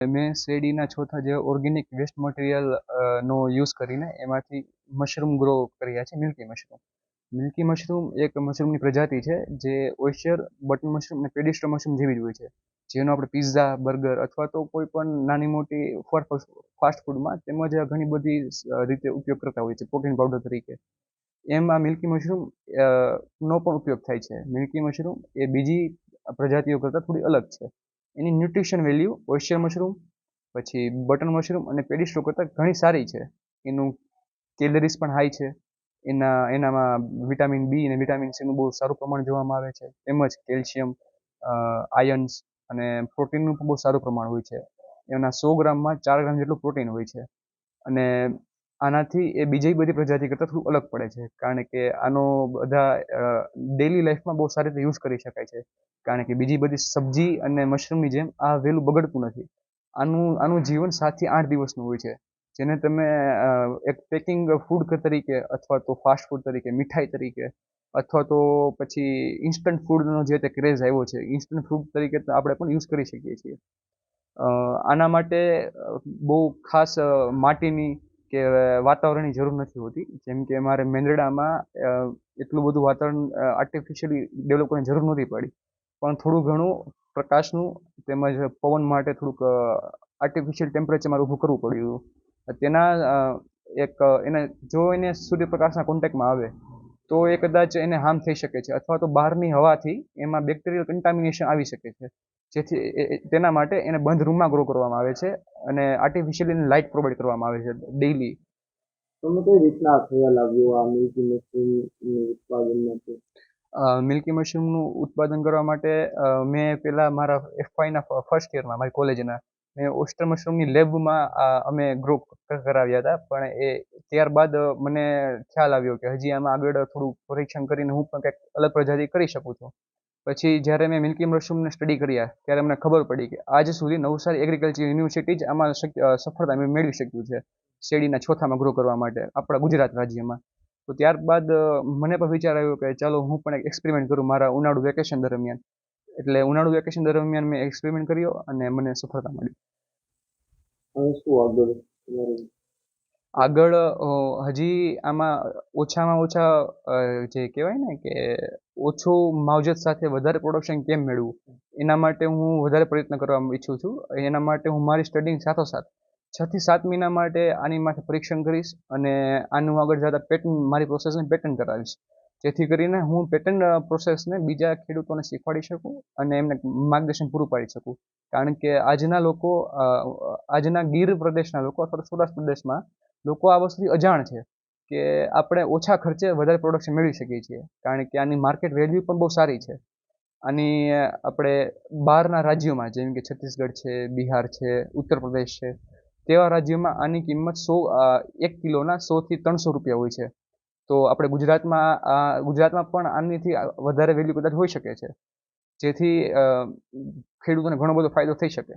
મેં શેરડીના છોથા જે ઓર્ગેનિક વેસ્ટ મટીરિયલ નો યુઝ કરીને એમાંથી મશરૂમ ગ્રો કર્યા છે મિલ્કી મશરૂમ મિલ્કી મશરૂમ એક મશરૂમની પ્રજાતિ છે, જે ઓયસ્ચર બટન મશરૂમ અને પેડિસ્ટર મશરૂમ જેવી જ હોય છે. જેનો આપણે પિઝા બર્ગર અથવા તો કોઈ પણ નાની મોટી ફાસ્ટ ફૂડમાં તેમજ ઘણી બધી રીતે ઉપયોગ કરતા હોય છે પ્રોટીન પાવડર તરીકે. એમ આ મિલ્કી મશરૂમ નો પણ ઉપયોગ થાય છે. મિલ્કી મશરૂમ એ બીજી પ્રજાતિઓ કરતાં થોડી અલગ છે. એની ન્યુટ્રિશન વેલ્યુ ઓયસ્ચર મશરૂમ પછી બટન મશરૂમ અને પેડિસ્ટ્રો કરતાં ઘણી સારી છે. એનું કેલરીઝ પણ હાઈ છે. એના, એનામાં વિટામિન બી અને વિટામિન સીનું બહુ સારું પ્રમાણ જોવામાં આવે છે. તેમજ કેલ્શિયમ આયન્સ અને પ્રોટીનનું પણ બહુ સારું પ્રમાણ હોય છે. એના સો ગ્રામમાં ચાર ગ્રામ જેટલું પ્રોટીન હોય છે. અને આનાથી એ બીજી બધી પ્રજાતિ કરતાં થોડું અલગ પડે છે. કારણ કે આનો બધા ડેલી લાઈફમાં બહુ સારી રીતે યુઝ કરી શકાય છે. કારણ કે બીજી બધી સબ્જી અને મશરૂમની જેમ આ વહેલું બગડતું નથી. આનું આનું જીવન સાતથી આઠ દિવસનું હોય છે. જેને તમે એક પેકિંગ ફૂડ તરીકે અથવા તો ફાસ્ટ ફૂડ તરીકે, મીઠાઈ તરીકે અથવા તો પછી ઇન્સ્ટન્ટ ફૂડનો જે તે ક્રેઝ આવ્યો છે ઇન્સ્ટન્ટ ફૂડ તરીકે આપણે પણ યુઝ કરી શકીએ છીએ. આના માટે બહુ ખાસ માટીની કે વાતાવરણની જરૂર નથી હોતી. જેમ કે મારે મેંદરડામાં એટલું બધું વાતાવરણ આર્ટિફિશિયલી ડેવલપ કરવાની જરૂર નહોતી પડી. પણ થોડું ઘણું પ્રકાશનું તેમજ પવન માટે થોડુંક આર્ટિફિશિયલ ટેમ્પરેચર મારે ઊભું કરવું પડ્યું. તેના એક, એને જો એને સૂર્યપ્રકાશના કોન્ટેક્ટમાં આવે, તો એ કદાચ એને હાર્મ થઈ શકે છે. અથવા તો બહારની હવાથી એમાં બેક્ટેરિયલ કન્ટામિનેશન આવી શકે છે. જેથી તેના માટે એને બંધ રૂમમાં ગ્રો કરવામાં આવે છે અને આર્ટિફિશિયલી લાઇટ પ્રોવાઈડ કરવામાં આવે છે ડેઈલી તમને કઈ રીતના ખ્યાલ આવ્યો આ મિલ્કી મશરૂમ ઉત્પાદન માટે? મિલ્કી મશરૂમનું ઉત્પાદન કરવા માટે મેં પહેલાં મારા એફઆઈના ફર્સ્ટ યરમાં મારી કોલેજના મેં ઓસ્ટર મશરૂમની લેબમાં અમે ગ્રો કરાવ્યા હતા પણ એ ત્યારબાદ મને ખ્યાલ આવ્યો કે હજી આમાં આગળ થોડું પરીક્ષણ કરીને હું પણ કંઈક અલગ પ્રજાતિ કરી શકું છું. પછી જ્યારે મેં મિલ્કી મશરૂમને સ્ટડી કર્યા, ત્યારે મને ખબર પડી કે આજ સુધી નવસારી એગ્રીકલ્ચર યુનિવર્સિટી જ આમાં સફળતા મેળવી શક્યું છે શેરડીના છોથામાં ગ્રો કરવા માટે આપણા ગુજરાત રાજ્યમાં. તો ત્યારબાદ મને પણ વિચાર આવ્યો કે ચાલો હું પણ એક એક્સપેરિમેન્ટ કરું મારા ઉનાળુ વેકેશન દરમિયાન. એટલે ઉનાળુ વેકેશન દરમિયાન મેં એક્સપેરિમેન્ટ કર્યો અને મને સફળતા મળી. શું આગળ હજી આમાં ઓછામાં ઓછા જે કહેવાય ને કે ઓછું માવજત સાથે વધારે પ્રોડક્શન કેમ મેળવવું? એના માટે હું વધારે પ્રયત્ન કરવા ઈચ્છું છું. એના માટે હું મારી સ્ટડીંગ સાથોસાથ છ થી સાત મહિના માટે આની માટે પરીક્ષણ કરીશ અને આનું આગળ જતાં પેટર્ન મારી પ્રોસેસને પેટર્ન કરાવીશ. જેથી કરીને હું પેટર્ન પ્રોસેસને બીજા ખેડૂતોને શીખવાડી શકું અને એમને માર્ગદર્શન પૂરું પાડી શકું. કારણ કે આજના લોકો આજના ગીર પ્રદેશના લોકો અથવા સૌરાષ્ટ્ર પ્રદેશમાં લોકો આ વસ્તુથી અજાણ છે કે આપણે ઓછા ખર્ચે વધારે પ્રોડક્શન મેળવી શકીએ છીએ. કારણ કે આની માર્કેટ વેલ્યુ પણ બહુ સારી છે. આની આપણે બહારના રાજ્યોમાં જેમ કે છત્તીસગઢ છે, બિહાર છે, ઉત્તર પ્રદેશ છે, તેવા રાજ્યોમાં આની કિંમત સો એક કિલોના સોથી ત્રણસો રૂપિયા હોય છે. તો આપણે ગુજરાતમાં ગુજરાતમાં પણ આનાથી વધારે વેલ્યુ કદાચ હોઈ શકે છે. જેથી ખેડૂતોને ઘણો બધો ફાયદો થઈ શકે.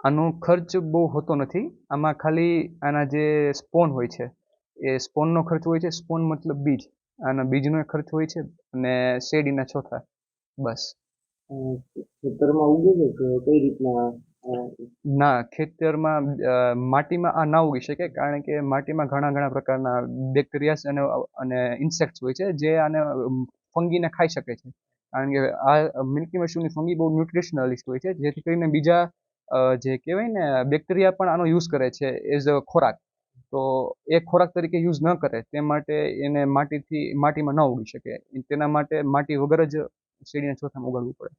આનો ખર્ચ બહુ હોતો નથી. આમાં ખાલી આના જે સ્પોન હોય છે, એ સ્પોનનો ખર્ચ હોય છે. સ્પોન મતલબ બીજ. આના બીજનો ખર્ચ હોય છે અને શેરડીના ચોથા. બસ. ખેતરમાં ઉગે છે કે કઈ રીતના? ના, ખેતરમાં માટીમાં આ ના ઉગી શકે કારણ કે માટીમાં ઘણા ઘણા પ્રકારના બેક્ટેરિયાસ અને અને ઇન્સેક્ટ્સ હોય છે જે આને ફંગીને ખાઈ શકે છે. કારણ કે આ મિલ્કી મશરૂમની ફંગી બહુ ન્યુટ્રિશનલિસ્ટ હોય છે જેથી કરીને બીજા જે કહેવાય ને, બેક્ટેરિયા પણ આનો યુઝ કરે છે એઝ અ ખોરાક. તો એ ખોરાક તરીકે યુઝ ન કરે તે માટે એને માટીથી, માટીમાં ન ઉગી શકે. તેના માટે માટી વગર જ શેરડીના ચોથામાં ઉગાડવું પડે.